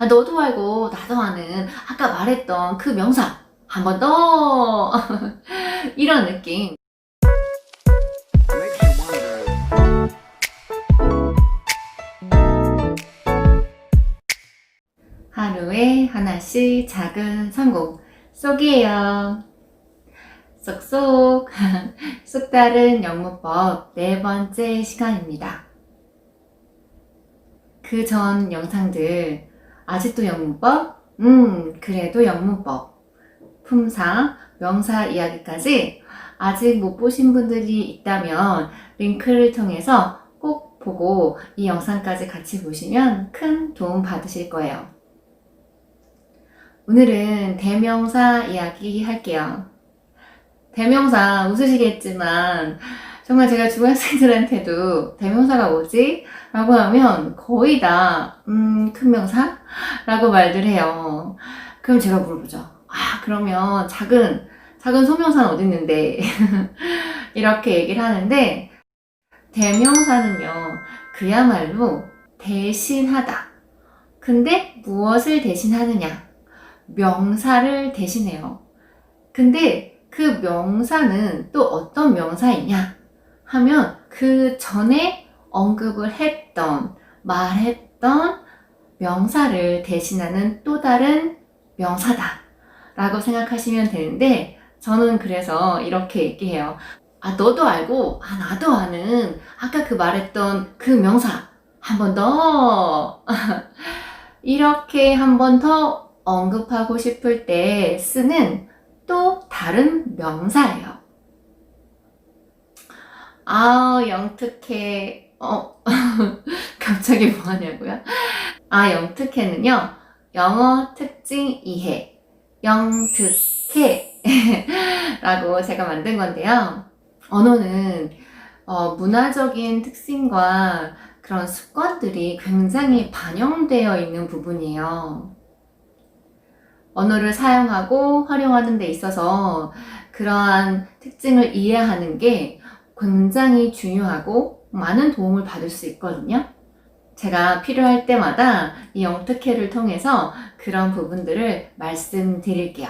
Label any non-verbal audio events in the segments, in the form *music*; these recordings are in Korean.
아, 너도 알고 나도 아는 아까 말했던 그 명사 한 번 더 *laughs* 이런 느낌. 하루에 하나씩 작은 성공 쏙이에요. 쏙쏙 *laughs* 쏙다른 영문법 네 번째 시간입니다. 그 전 영상들 아직도 영문법? 음 그래도 영문법 품사, 명사 이야기까지 아직 못 보신 분들이 있다면 링크를 통해서 꼭 보고 이 영상까지 같이 보시면 큰 도움 받으실 거예요. 오늘은 대명사 이야기 할게요. 대명사 웃으시겠지만 정말 제가 중학생들한테도 대명사가 뭐지? 라고 하면 거의 다, 음, 큰 명사? 라고 말들 해요. 그럼 제가 물어보죠. 아, 그러면 작은, 작은 소명사는 어디 있는데? *laughs* 이렇게 얘기를 하는데, 대명사는요, 그야말로 대신하다. 근데 무엇을 대신하느냐? 명사를 대신해요. 근데 그 명사는 또 어떤 명사이냐? 하면 그 전에 언급을 했던, 말했던 명사를 대신하는 또 다른 명사다. 라고 생각하시면 되는데, 저는 그래서 이렇게 얘기해요. 아, 너도 알고, 아, 나도 아는, 아까 그 말했던 그 명사, 한 번 더. *laughs* 이렇게 한 번 더 언급하고 싶을 때 쓰는 또 다른 명사예요. 아, 영특해. 어, *laughs* 갑자기 뭐 하냐고요? 아, 영특해는요, 영어 특징 이해. 영특해. *laughs* 라고 제가 만든 건데요. 언어는 어, 문화적인 특징과 그런 습관들이 굉장히 반영되어 있는 부분이에요. 언어를 사용하고 활용하는 데 있어서 그러한 특징을 이해하는 게 굉장히 중요하고 많은 도움을 받을 수 있거든요. 제가 필요할 때마다 이 영특회를 통해서 그런 부분들을 말씀드릴게요.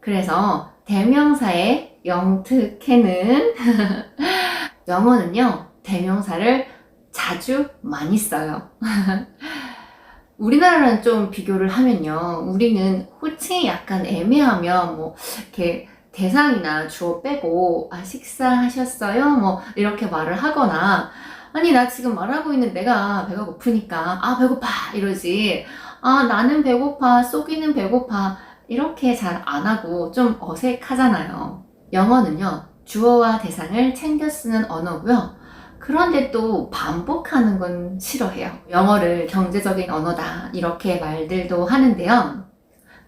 그래서 대명사의 영특회는 *laughs* 영어는요, 대명사를 자주 많이 써요. *laughs* 우리나라랑 좀 비교를 하면요. 우리는 호칭이 약간 애매하면 뭐 이렇게 대상이나 주어 빼고 아 식사하셨어요? 뭐 이렇게 말을 하거나 아니 나 지금 말하고 있는 내가 배가 고프니까 아 배고파 이러지 아 나는 배고파 쏘기는 배고파 이렇게 잘 안 하고 좀 어색하잖아요. 영어는요. 주어와 대상을 챙겨 쓰는 언어고요. 그런데 또 반복하는 건 싫어해요. 영어를 경제적인 언어다. 이렇게 말들도 하는데요.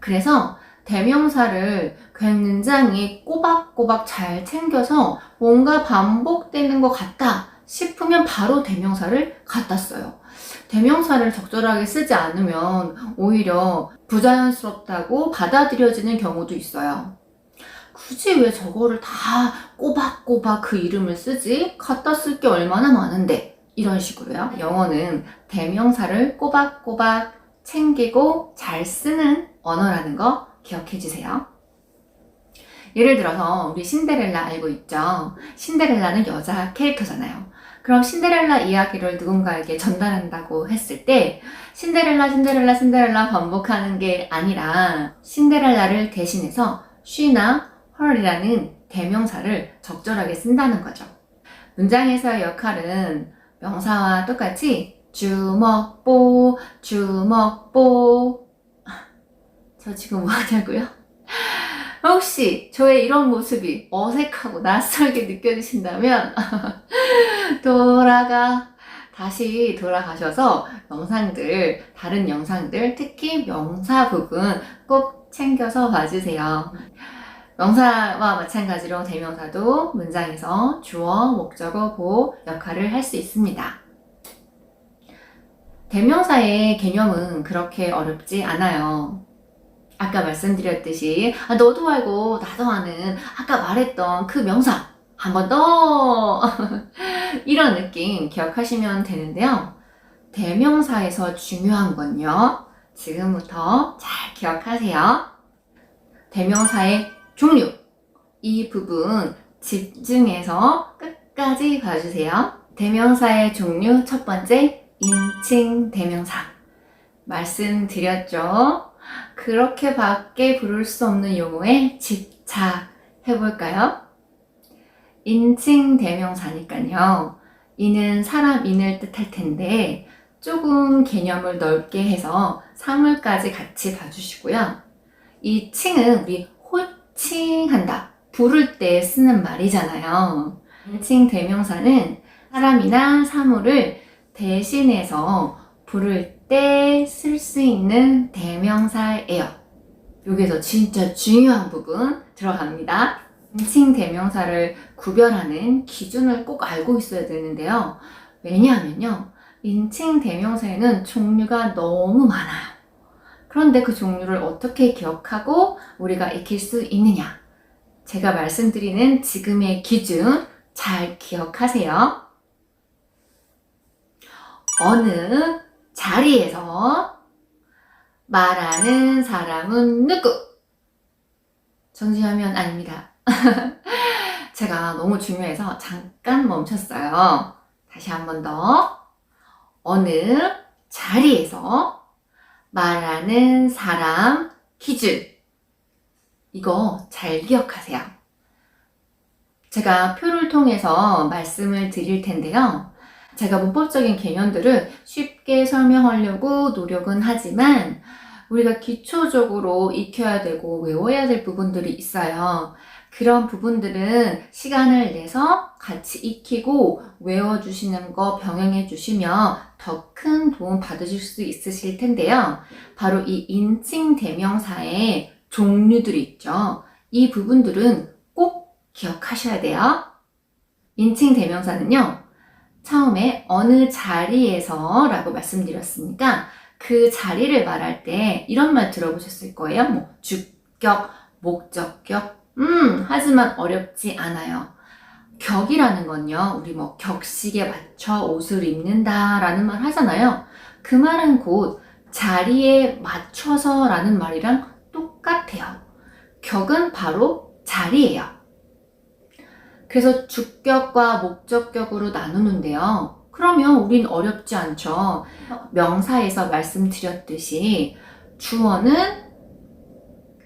그래서 대명사를 굉장히 꼬박꼬박 잘 챙겨서 뭔가 반복되는 것 같다 싶으면 바로 대명사를 갖다 써요. 대명사를 적절하게 쓰지 않으면 오히려 부자연스럽다고 받아들여지는 경우도 있어요. 굳이 왜 저거를 다 꼬박꼬박 그 이름을 쓰지? 갖다 쓸 게 얼마나 많은데. 이런 식으로요. 영어는 대명사를 꼬박꼬박 챙기고 잘 쓰는 언어라는 거 기억해 주세요. 예를 들어서 우리 신데렐라 알고 있죠? 신데렐라는 여자 캐릭터잖아요. 그럼 신데렐라 이야기를 누군가에게 전달한다고 했을 때 신데렐라 신데렐라 신데렐라 반복하는 게 아니라 신데렐라를 대신해서 she나 her이라는 대명사를 적절하게 쓴다는 거죠. 문장에서의 역할은 명사와 똑같이 주먹보, 주먹보. 저 지금 뭐 하냐고요? 혹시 저의 이런 모습이 어색하고 낯설게 느껴지신다면 *laughs* 돌아가 다시 돌아가셔서 영상들 다른 영상들 특히 명사 부분 꼭 챙겨서 봐주세요. 명사와 마찬가지로 대명사도 문장에서 주어, 목적어, 보호 역할을 할 수 있습니다. 대명사의 개념은 그렇게 어렵지 않아요. 아까 말씀드렸듯이 아, 너도 알고 나도 아는 아까 말했던 그 명사 한 번 더 *laughs* 이런 느낌 기억하시면 되는데요. 대명사에서 중요한 건요. 지금부터 잘 기억하세요. 대명사의 종류. 이 부분 집중해서 끝까지 봐주세요. 대명사의 종류 첫 번째, 인칭 대명사. 말씀드렸죠? 그렇게밖에 부를 수 없는 용어에 집착 해볼까요? 인칭 대명사니까요. 이는 사람 인을 뜻할 텐데 조금 개념을 넓게 해서 사물까지 같이 봐주시고요. 이 칭은 우리 호칭한다, 부를 때 쓰는 말이잖아요. 인칭 대명사는 사람이나 사물을 대신해서 부를 때 쓸 수 있는 대명사예요. 여기서 진짜 중요한 부분 들어갑니다. 인칭 대명사를 구별하는 기준을 꼭 알고 있어야 되는데요. 왜냐하면요. 인칭 대명사에는 종류가 너무 많아요. 그런데 그 종류를 어떻게 기억하고 우리가 익힐 수 있느냐? 제가 말씀드리는 지금의 기준 잘 기억하세요. 어느 자리에서 말하는 사람은 누구? 정지하면 아닙니다. *laughs* 제가 너무 중요해서 잠깐 멈췄어요. 다시 한 번 더. 어느 자리에서 말하는 사람 기준. 이거 잘 기억하세요. 제가 표를 통해서 말씀을 드릴 텐데요. 제가 문법적인 개념들을 쉽게 설명하려고 노력은 하지만 우리가 기초적으로 익혀야 되고 외워야 될 부분들이 있어요. 그런 부분들은 시간을 내서 같이 익히고 외워주시는 거 병행해 주시면 더 큰 도움 받으실 수 있으실 텐데요. 바로 이 인칭 대명사의 종류들이 있죠. 이 부분들은 꼭 기억하셔야 돼요. 인칭 대명사는요, 처음에 어느 자리에서 라고 말씀드렸으니까 그 자리를 말할 때 이런 말 들어보셨을 거예요. 뭐, 주격, 목적격. 음, 하지만 어렵지 않아요. 격이라는 건요, 우리 뭐 격식에 맞춰 옷을 입는다 라는 말 하잖아요. 그 말은 곧 자리에 맞춰서 라는 말이랑 똑같아요. 격은 바로 자리예요. 그래서 주격과 목적격으로 나누는데요. 그러면 우린 어렵지 않죠. 명사에서 말씀드렸듯이 주어는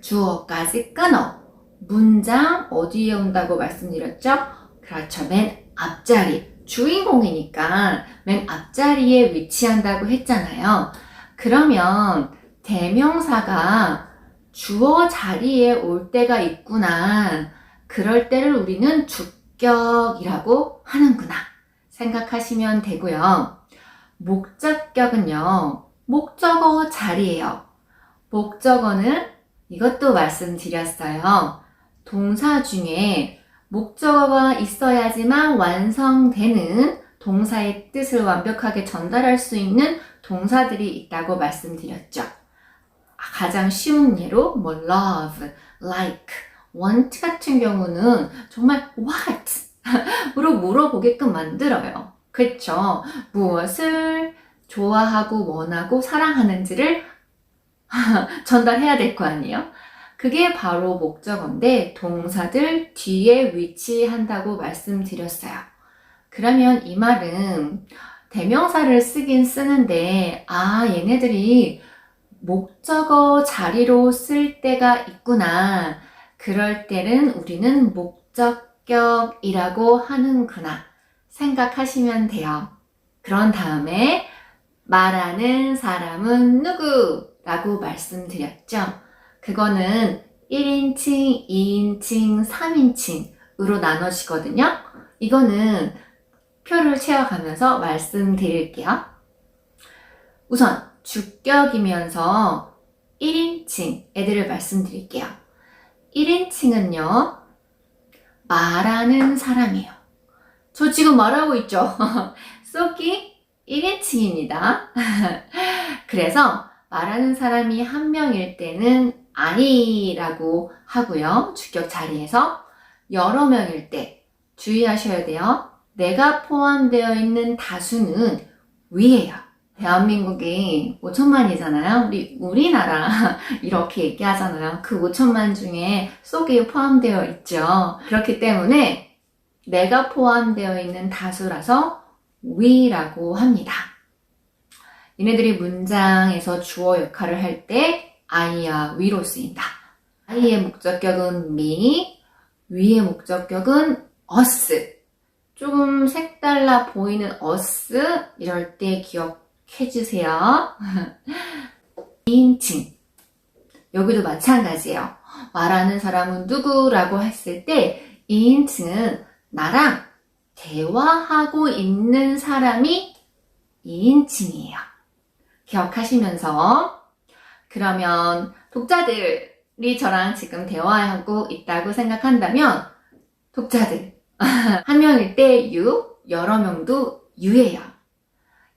주어까지 끊어. 문장 어디에 온다고 말씀드렸죠? 그렇죠. 맨 앞자리. 주인공이니까 맨 앞자리에 위치한다고 했잖아요. 그러면 대명사가 주어 자리에 올 때가 있구나. 그럴 때를 우리는 주 격이라고 하는구나. 생각하시면 되고요. 목적격은요, 목적어 자리예요. 목적어는 이것도 말씀드렸어요. 동사 중에 목적어가 있어야지만 완성되는 동사의 뜻을 완벽하게 전달할 수 있는 동사들이 있다고 말씀드렸죠. 가장 쉬운 예로 뭐 love, like, want 같은 경우는 정말 what 으로 물어보게끔 만들어요. 그쵸? 무엇을 좋아하고 원하고 사랑하는지를 *laughs* 전달해야 될 거 아니에요? 그게 바로 목적어인데 동사들 뒤에 위치한다고 말씀드렸어요. 그러면 이 말은 대명사를 쓰긴 쓰는데 아 얘네들이 목적어 자리로 쓸 때가 있구나. 그럴 때는 우리는 목적격이라고 하는구나. 생각하시면 돼요. 그런 다음에 말하는 사람은 누구? 라고 말씀드렸죠. 그거는 1인칭, 2인칭, 3인칭으로 나눠지거든요. 이거는 표를 채워가면서 말씀드릴게요. 우선 주격이면서 1인칭 애들을 말씀드릴게요. 1인칭은요, 말하는 사람이에요. 저 지금 말하고 있죠? *laughs* 쏘기 1인칭입니다. *laughs* 그래서 말하는 사람이 한 명일 때는 아니라고 하고요. 주격 자리에서 여러 명일 때 주의하셔야 돼요. 내가 포함되어 있는 다수는 위에요. 대한민국이 5천만이잖아요. 우리, 우리나라 *laughs* 이렇게 얘기하잖아요. 그 5천만 중에 속이 포함되어 있죠. 그렇기 때문에 내가 포함되어 있는 다수라서 we라고 합니다. 얘네들이 문장에서 주어 역할을 할 때 I와 we로 쓰인다. I의 목적격은 me, we의 목적격은 us. 조금 색달라 보이는 us 이럴 때 기억 해주세요. *laughs* 인칭. 여기도 마찬가지예요. 말하는 사람은 누구라고 했을 때 인칭은 나랑 대화하고 있는 사람이 2인칭이에요. 기억하시면서 그러면 독자들이 저랑 지금 대화하고 있다고 생각한다면 독자들 *laughs* 한 명일 때 you, 여러 명도 you예요.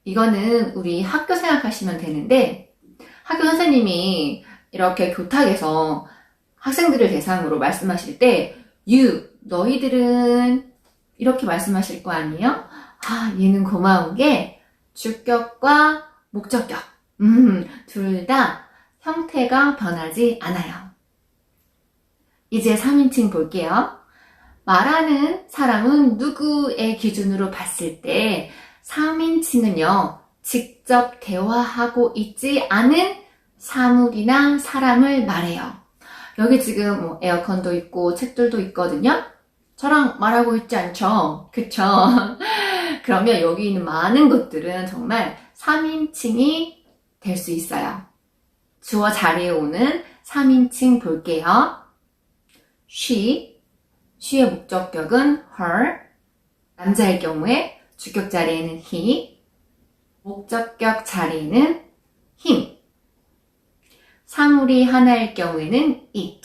이거는 우리 학교 생각하시면 되는데 학교 선생님이 이렇게 교탁에서 학생들을 대상으로 말씀하실 때 you, 너희들은 이렇게 말씀하실 거 아니에요? 아, 얘는 고마운 게 주격과 목적격 음, 둘 다 형태가 변하지 않아요. 이제 3인칭 볼게요. 말하는 사람은 누구의 기준으로 봤을 때 3인칭은요, 직접 대화하고 있지 않은 사물이나 사람을 말해요. 여기 지금 뭐 에어컨도 있고 책들도 있거든요. 저랑 말하고 있지 않죠? 그쵸? *laughs* 그러면 여기 있는 많은 것들은 정말 3인칭이 될 수 있어요. 주어 자리에 오는 3인칭 볼게요. she, she의 목적격은 her, 남자일 경우에 주격 자리에는 he, 목적격 자리에는 him, 사물이 하나일 경우에는 it.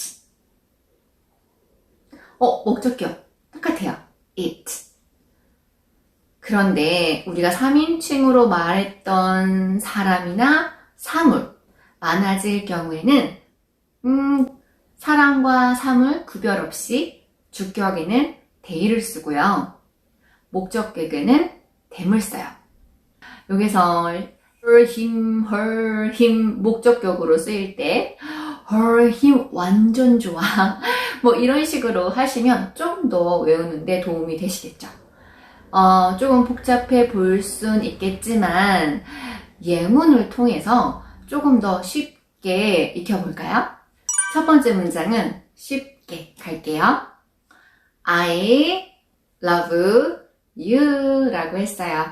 어, 목적격 똑같아요. it. 그런데 우리가 3인칭으로 말했던 사람이나 사물 많아질 경우에는 음, 사람과 사물 구별 없이 주격에는 대의를 쓰고요. 목적격에는 됨을 써요. 여기서 her, him, her, him 목적격으로 쓰일 때 her, him 완전 좋아. *laughs* 뭐 이런 식으로 하시면 좀 더 외우는데 도움이 되시겠죠. 어, 조금 복잡해 보일 순 있겠지만 예문을 통해서 조금 더 쉽게 익혀볼까요? 첫 번째 문장은 쉽게 갈게요. I love you 라고 했어요.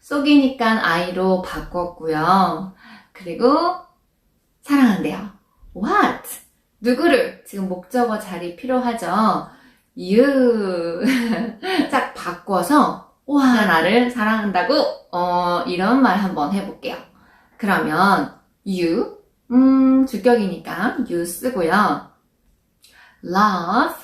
속이니까 I로 바꿨고요. 그리고 사랑한대요. What? 누구를? 지금 목적어 자리 필요하죠? you. *laughs* 딱 바꿔서, 와, 나를 사랑한다고? 어, 이런 말 한번 해볼게요. 그러면, you. 음, 주격이니까 you 쓰고요. love.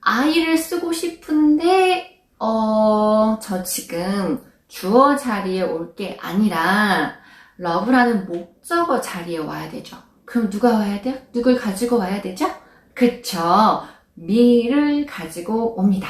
I를 쓰고 싶은데, 어, 저 지금 주어 자리에 올 게 아니라, love라는 목적어 자리에 와야 되죠. 그럼 누가 와야 돼요? 누굴 가지고 와야 되죠? 그쵸. me를 가지고 옵니다.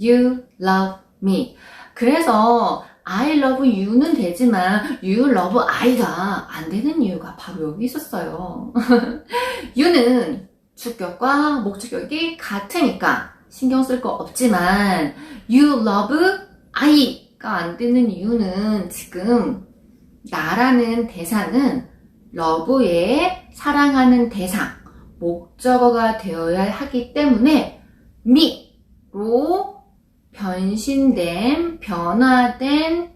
You love me. 그래서 I love you는 되지만 you love I가 안 되는 이유가 바로 여기 있었어요. *laughs* you는 주격과 목적격이 같으니까 신경 쓸 거 없지만 you love I가 안 되는 이유는 지금 나라는 대상은 love의 사랑하는 대상 목적어가 되어야 하기 때문에 me로 변신된, 변화된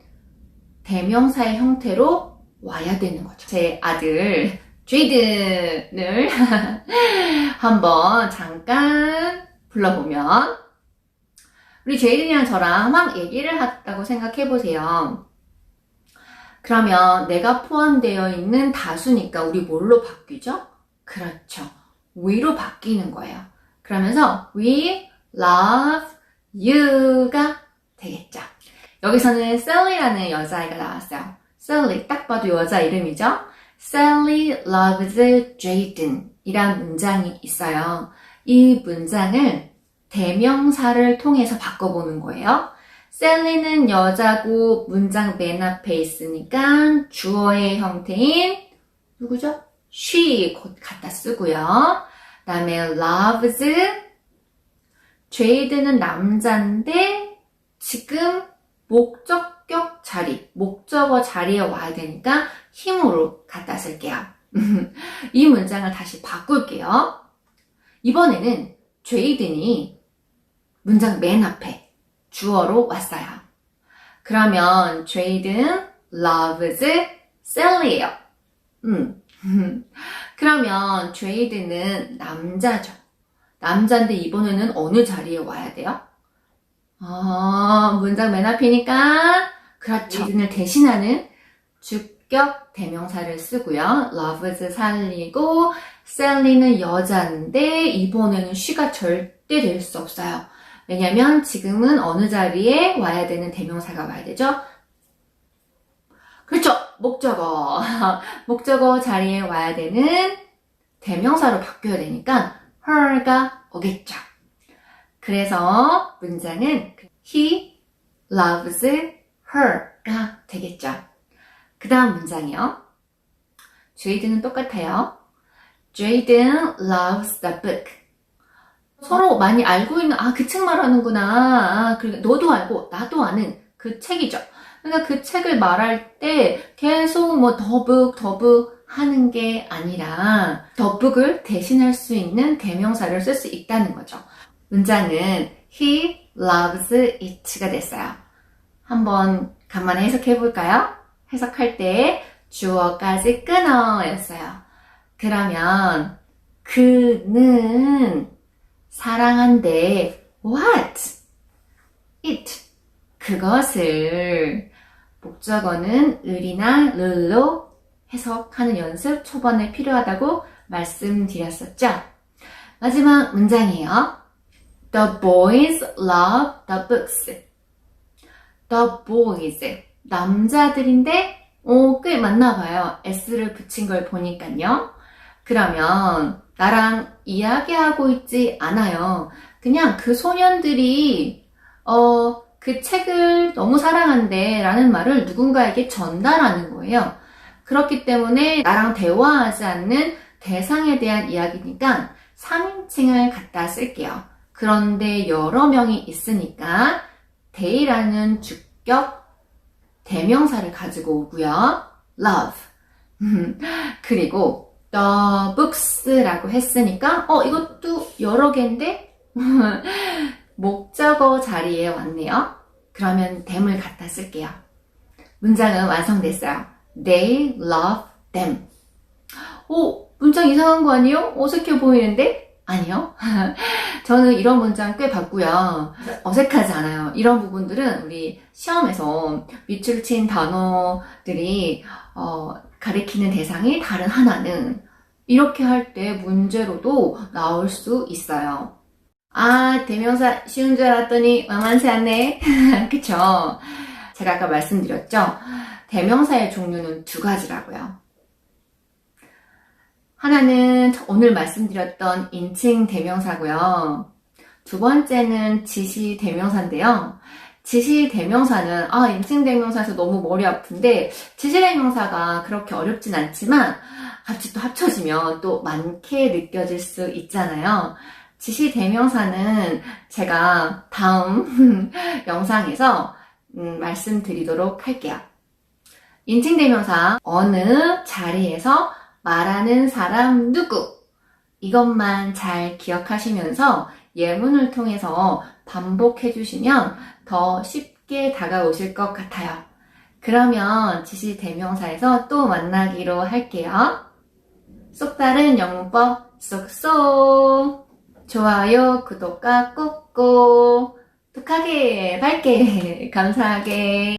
대명사의 형태로 와야 되는 거죠. 제 아들 제이든을 *laughs* 한번 잠깐 불러보면 우리 제이든이랑 저랑 막 얘기를 했다고 생각해 보세요. 그러면 내가 포함되어 있는 다수니까 우리 뭘로 바뀌죠? 그렇죠. we로 바뀌는 거예요. 그러면서 we love you가 되겠죠. 여기서는 Sally라는 여자아이가 나왔어요. Sally 딱 봐도 여자 이름이죠. Sally loves Jaden 이란 문장이 있어요. 이 문장을 대명사를 통해서 바꿔보는 거예요. 셀리는 여자고 문장 맨 앞에 있으니까 주어의 형태인 누구죠? she 곧 갖다 쓰고요. 그다음에 loves 제이드는 남자인데 지금 목적격 자리, 목적어 자리에 와야 되니까 힘으로 갖다 쓸게요. *laughs* 이 문장을 다시 바꿀게요. 이번에는 제이든이 문장 맨 앞에 주어로 왔어요. 그러면 제이든 loves Sally예요. 음. *laughs* 그러면 제이드는 남자죠. 남자인데 이번에는 어느 자리에 와야 돼요? 아, 문장 맨 앞이니까 그렇죠. 제이든을 대신하는 주 격 대명사를 쓰고요. loves 살리고 셀리는 여자인데 이번에는 she가 절대 될 수 없어요. 왜냐면 지금은 어느 자리에 와야 되는 대명사가 와야 되죠? 그렇죠. 목적어. *laughs* 목적어 자리에 와야 되는 대명사로 바뀌어야 되니까 her가 오겠죠. 그래서 문장은 he loves her가 되겠죠. 그 다음 문장이요. 제이든은 똑같아요. Jaden loves the book. 서로 많이 알고 있는, 아, 그 책 말하는구나. 아, 그러니까 너도 알고, 나도 아는 그 책이죠. 그러니까 그 책을 말할 때 계속 뭐 더북, 더북 하는 게 아니라 더북을 대신할 수 있는 대명사를 쓸 수 있다는 거죠. 문장은 he loves it가 됐어요. 한번 간만에 해석해 볼까요? 해석할 때 주어까지 끊어 였어요. 그러면 그는 사랑한데 what? it 그것을 목적어는 을이나 르로 해석하는 연습 초반에 필요하다고 말씀드렸었죠. 마지막 문장이에요. The boys love the books. The boys 남자들인데 어, 꽤 맞나 봐요. s를 붙인 걸 보니까요. 그러면 나랑 이야기하고 있지 않아요. 그냥 그 소년들이 어, 그 책을 너무 사랑한대 라는 말을 누군가에게 전달하는 거예요. 그렇기 때문에 나랑 대화하지 않는 대상에 대한 이야기니까 3인칭을 갖다 쓸게요. 그런데 여러 명이 있으니까 they라는 주격 대명사를 가지고 오고요. love. *laughs* 그리고 the books라고 했으니까 어 이것도 여러 개인데 *laughs* 목적어 자리에 왔네요. 그러면 them을 갖다 쓸게요. 문장은 완성됐어요. They love them. 오, 문장 이상한 거 아니에요? 어색해 보이는데? 아니요. *laughs* 저는 이런 문장 꽤 봤고요. 어색하지 않아요. 이런 부분들은 우리 시험에서 밑줄 친 단어들이 어, 가리키는 대상이 다른 하나는 이렇게 할 때 문제로도 나올 수 있어요. 아, 대명사 쉬운 줄 알았더니 만만치 않네. *laughs* 그쵸? 제가 아까 말씀드렸죠? 대명사의 종류는 두 가지라고요. 하나는 오늘 말씀드렸던 인칭 대명사고요. 두 번째는 지시 대명사인데요. 지시 대명사는 아 인칭 대명사에서 너무 머리 아픈데 지시 대명사가 그렇게 어렵진 않지만 같이 또 합쳐지면 또 많게 느껴질 수 있잖아요. 지시 대명사는 제가 다음 *laughs* 영상에서 음, 말씀드리도록 할게요. 인칭 대명사 어느 자리에서 말하는 사람 누구? 이것만 잘 기억하시면서 예문을 통해서 반복해 주시면 더 쉽게 다가오실 것 같아요. 그러면 지시 대명사에서 또 만나기로 할게요. 쏙 다른 영문법 쏙쏙. 좋아요, 구독과 꾹꾹 독하게, 밝게, 감사하게